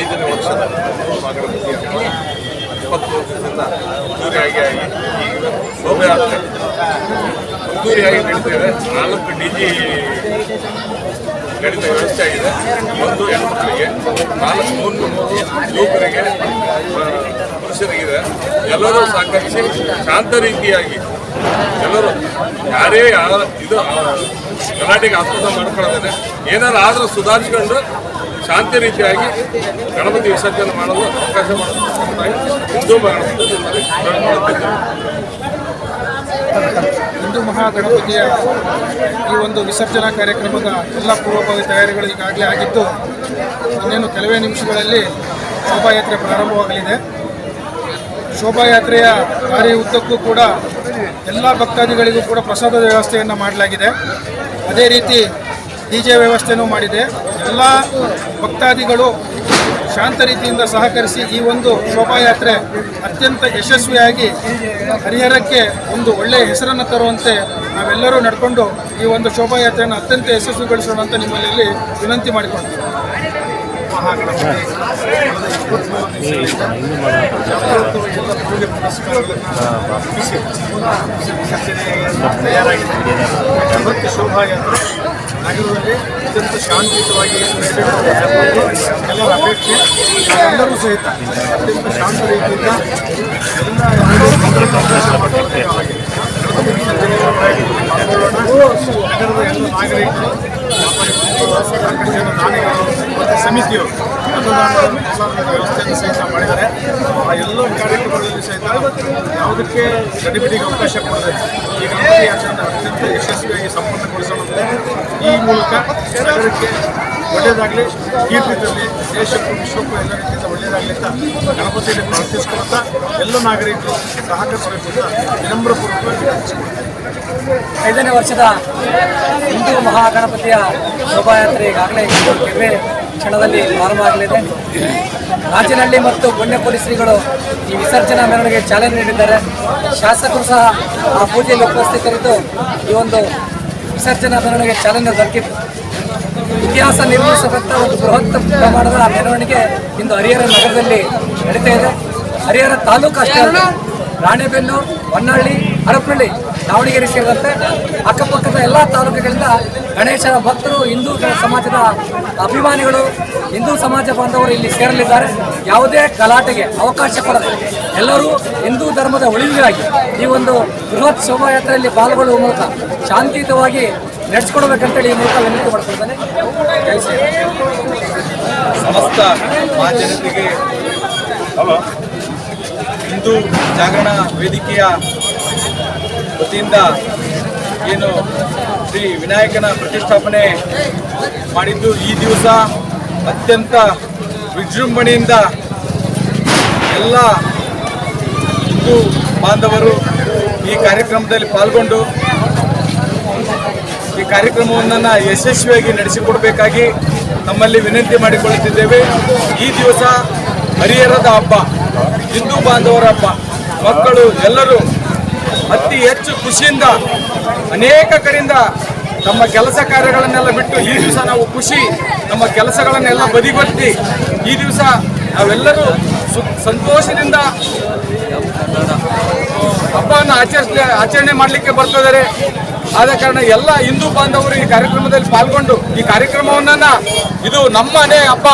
ಐದನೇ ವರ್ಷದ ಇಪ್ಪತ್ತು ವರ್ಷದಿಂದ ಅದ್ದೂರಿಯಾಗಿ ಆಗಿ ಈಗ ಶೋಭೆ ಆಗ್ತದೆ ಅದ್ದೂರಿಯಾಗಿ ನಡೀತೇವೆ ನಾಲ್ಕು ಡಿ ಜಿ ನಡೀತ ವ್ಯವಸ್ಥೆ ಆಗಿದೆ. ಒಂದು ಹೆಣ್ಮಕ್ಳಿಗೆ ನಾಲ್ಕು ಮೂರು ಮೂರು ಯುವಕರಿಗೆ ಪುರುಷರಿಗಿದೆ ಎಲ್ಲರೂ ಸಹಕರಿಸಿ, ಶಾಂತ ರೀತಿಯಾಗಿ ಎಲ್ಲರೂ ಯಾರೇ ಇದು ಗಲಾಟೆಗೆ ಆಸ್ಪದ ಮಾಡ್ಕೊಳ್ಳೋದೇನೆ. ಏನಾರು ಆದರೂ ಸುಧಾರಿಸ್ಕೊಂಡು ಶಾಂತಿ ರೀತಿಯಾಗಿ ಗಣಪತಿ ವಿಸರ್ಜನೆ ಮಾಡಲು ಅವಕಾಶ ಮಾಡೋದು. ಹಿಂದೂ. ಹಿಂದೂ ಮಹಾಗಣಪತಿಯ ಈ ಒಂದು ವಿಸರ್ಜನಾ ಕಾರ್ಯಕ್ರಮದ ಎಲ್ಲ ಪೂರ್ವಭಾವಿ ತಯಾರಿಗಳು ಈಗಾಗಲೇ ಆಗಿದ್ದು, ಇನ್ನೇನು ಕೆಲವೇ ನಿಮಿಷಗಳಲ್ಲಿ ಶೋಭಾಯಾತ್ರೆ ಪ್ರಾರಂಭವಾಗಲಿದೆ. ಶೋಭಾಯಾತ್ರೆಯ ದಾರಿ ಉದ್ದಕ್ಕೂ ಕೂಡ ಎಲ್ಲ ಭಕ್ತಾದಿಗಳಿಗೂ ಕೂಡ ಪ್ರಸಾದದ ವ್ಯವಸ್ಥೆಯನ್ನು ಮಾಡಲಾಗಿದೆ. ಅದೇ ರೀತಿ ಡಿ ಜೆ ವ್ಯವಸ್ಥೆನೂ ಮಾಡಿದೆ. ಎಲ್ಲ ಭಕ್ತಾದಿಗಳು ಶಾಂತ ರೀತಿಯಿಂದ ಸಹಕರಿಸಿ ಈ ಒಂದು ಶೋಭಾಯಾತ್ರೆ ಅತ್ಯಂತ ಯಶಸ್ವಿಯಾಗಿ ಹರಿಹರಕ್ಕೆ ಒಂದು ಒಳ್ಳೆಯ ಹೆಸರನ್ನು ತರುವಂತೆ ನಾವೆಲ್ಲರೂ ನಡ್ಕೊಂಡು ಈ ಒಂದು ಶೋಭಾಯಾತ್ರೆಯನ್ನು ಅತ್ಯಂತ ಯಶಸ್ವಿಗೊಳಿಸೋಣ ಅಂತ ನಿಮ್ಮಲ್ಲಿ ವಿನಂತಿ ಮಾಡಿಕೊಳ್ತೀವಿ. ಪೂಜೆ ಪುನಸ್ಕಾರಗಳನ್ನು ತಯಾರಾಗಿದೆ ಮತ್ತು ಶೋಭಾಯಾತ್ರೆ ನಗರದಲ್ಲಿ ಅತ್ಯಂತ ಶಾಂತಿಯುತವಾಗಿ ಎಲ್ಲರ ಅಪೇಕ್ಷೆ ಎಲ್ಲರೂ ಸಹಿತ ಅತ್ಯಂತ ಶಾಂತ ರೀತಿಯಿಂದ ಎಲ್ಲ ನಗರದ ನಾಗರಿಕರು ಪ್ರಸಾದದ ವ್ಯವಸ್ಥೆಯನ್ನು ಸಹಿತ ಮಾಡಿದ್ದಾರೆ. ಆ ಎಲ್ಲ ಕಾರ್ಯಕ್ರಮಗಳಲ್ಲಿ ಸಹಿತ ಯಾವುದಕ್ಕೆ ಗಡಿಬಿಡಿಗೆ ಅವಕಾಶ ಕೊಡದೆ ಈ ಗಣಪತಿ ಯಾತ್ರೆಯನ್ನು ಅತ್ಯಂತ ಯಶಸ್ವಿಯಾಗಿ ಸಂಪನ್ನಗೊಳಿಸೋಣಂತೆ ಈ ಮೂಲಕ ನಗರಕ್ಕೆ ಒಳ್ಳೆಯದಾಗಲಿ, ಕೀರ್ತಿದಲ್ಲಿ ದೇಶಕ್ಕೂ ವಿಶ್ವಕ್ಕೂ ಎಲ್ಲ ರೀತಿಯಿಂದ ಒಳ್ಳೆಯದಾಗಲಿ ಅಂತ ಗಣಪತಿಯಲ್ಲಿ ಪ್ರಾರ್ಥಿಸ್ಕೊಳ್ತಾ ಎಲ್ಲ ನಾಗರಿಕರು ಸಹಕರಿಸಬೇಕು ಅಂತ ವಿನಮ್ರಪೂರ್ವಕವಾಗಿ ಐದನೇ ವರ್ಷದ ಹಿಂದೂ ಮಹಾಗಣಪತಿಯ ಶೋಭಾಯಾತ್ರೆ ಈಗಾಗಲೇ ಕೆಲವೇ ಕ್ಷಣದಲ್ಲಿ ಪ್ರಾರಂಭ ಆಗಲಿದೆ. ರಾಜನಹಳ್ಳಿ ಮತ್ತು ಪುಣ್ಯಕೋಟಿ ಶ್ರೀಗಳು ಈ ವಿಸರ್ಜನಾ ಮೆರವಣಿಗೆ ಚಾಲನೆ ನೀಡಿದ್ದಾರೆ. ಶಾಸಕರು ಸಹ ಆ ಪೂಜೆಯಲ್ಲಿ ಉಪಸ್ಥಿತರಿದ್ದು ಈ ಒಂದು ವಿಸರ್ಜನಾ ಮೆರವಣಿಗೆ ಚಾಲನೆ ದೊರಕಿತ್ತು ಇತಿಹಾಸ ನಿರ್ಮಿಸಬೇಕ ಒಂದು ಬೃಹತ್ ಪ್ರಮಾಣದ ಮೆರವಣಿಗೆ ಇಂದು ಹರಿಹರ ನಗರದಲ್ಲಿ ನಡೀತಾ ಇದೆ. ಹರಿಹರ ತಾಲೂಕು ಅಷ್ಟೇ ಅಲ್ಲ, ರಾಣೆಬೆನ್ನೂರು ಹರಪನಹಳ್ಳಿ, ದಾವಣಗೆರೆ ಸೇರಿದಂತೆ ಅಕ್ಕಪಕ್ಕದ ಎಲ್ಲ ತಾಲೂಕುಗಳಿಂದ ಗಣೇಶನ ಭಕ್ತರು ಹಿಂದೂ ಸಮಾಜದ ಅಭಿಮಾನಿಗಳು, ಹಿಂದೂ ಸಮಾಜ ಬಾಂಧವರು ಇಲ್ಲಿ ಸೇರಲಿದ್ದಾರೆ ಯಾವುದೇ ಗಲಾಟೆಗೆ ಅವಕಾಶ ಕೊಡದೆ ಎಲ್ಲರೂ ಹಿಂದೂ ಧರ್ಮದ ಉಳಿವಿಗಾಗಿ ಈ ಒಂದು ಬೃಹತ್ ಶೋಭಾಯಾತ್ರೆಯಲ್ಲಿ ಪಾಲ್ಗೊಳ್ಳುವ ಮೂಲಕ ಶಾಂತಿಯುತವಾಗಿ ನಡೆಸ್ಕೊಡ್ಬೇಕಂತೇಳಿ ಈ ಮೂಲಕ ವಿನಂತಿ ಮಾಡ್ಕೊಳ್ತಾನೆ. ಸಮಸ್ತ ಹಿಂದೂ ಜಾಗರಣ ವೇದಿಕೆಯ ವತಿಯಿಂದ ಏನು ಶ್ರೀ ವಿನಾಯಕನ ಪ್ರತಿಷ್ಠಾಪನೆ ಮಾಡಿದ್ದು ಈ ದಿವಸ ಅತ್ಯಂತ ವಿಜೃಂಭಣೆಯಿಂದ ಎಲ್ಲ ಹಿಂದೂ ಬಾಂಧವರು ಈ ಕಾರ್ಯಕ್ರಮದಲ್ಲಿ ಪಾಲ್ಗೊಂಡು ಈ ಕಾರ್ಯಕ್ರಮವನ್ನು ಯಶಸ್ವಿಯಾಗಿ ನಡೆಸಿಕೊಡಬೇಕಾಗಿ ನಮ್ಮಲ್ಲಿ ವಿನಂತಿ ಮಾಡಿಕೊಳ್ಳುತ್ತಿದ್ದೇವೆ. ಈ ದಿವಸ ಹರಿಹರದ ಹಬ್ಬ, ಹಿಂದೂ ಬಾಂಧವರ ಹಬ್ಬ, ಮಕ್ಕಳು ಎಲ್ಲರೂ ಅತಿ ಹೆಚ್ಚು ಖುಷಿಯಿಂದ ಅನೇಕ ಕಡೆಯಿಂದ ನಮ್ಮ ಕೆಲಸ ಕಾರ್ಯಗಳನ್ನೆಲ್ಲ ಬಿಟ್ಟು ಈ ದಿವಸ ನಾವು ಖುಷಿ, ನಮ್ಮ ಕೆಲಸಗಳನ್ನೆಲ್ಲ ಬದಿಗೊತ್ತಿ ಈ ದಿವಸ ನಾವೆಲ್ಲರೂ ಸು, ಸಂತೋಷದಿಂದ ಹಬ್ಬವನ್ನು ಆಚರಿಸ ಆಚರಣೆ ಮಾಡಲಿಕ್ಕೆ ಬರ್ತಿದ್ದಾರೆ. ಆದ ಕಾರಣ ಎಲ್ಲ ಹಿಂದೂ ಬಾಂಧವರು ಈ ಕಾರ್ಯಕ್ರಮದಲ್ಲಿ ಪಾಲ್ಗೊಂಡು ಈ ಕಾರ್ಯಕ್ರಮವನ್ನ ಇದು ನಮ್ಮನೇ ಹಬ್ಬ.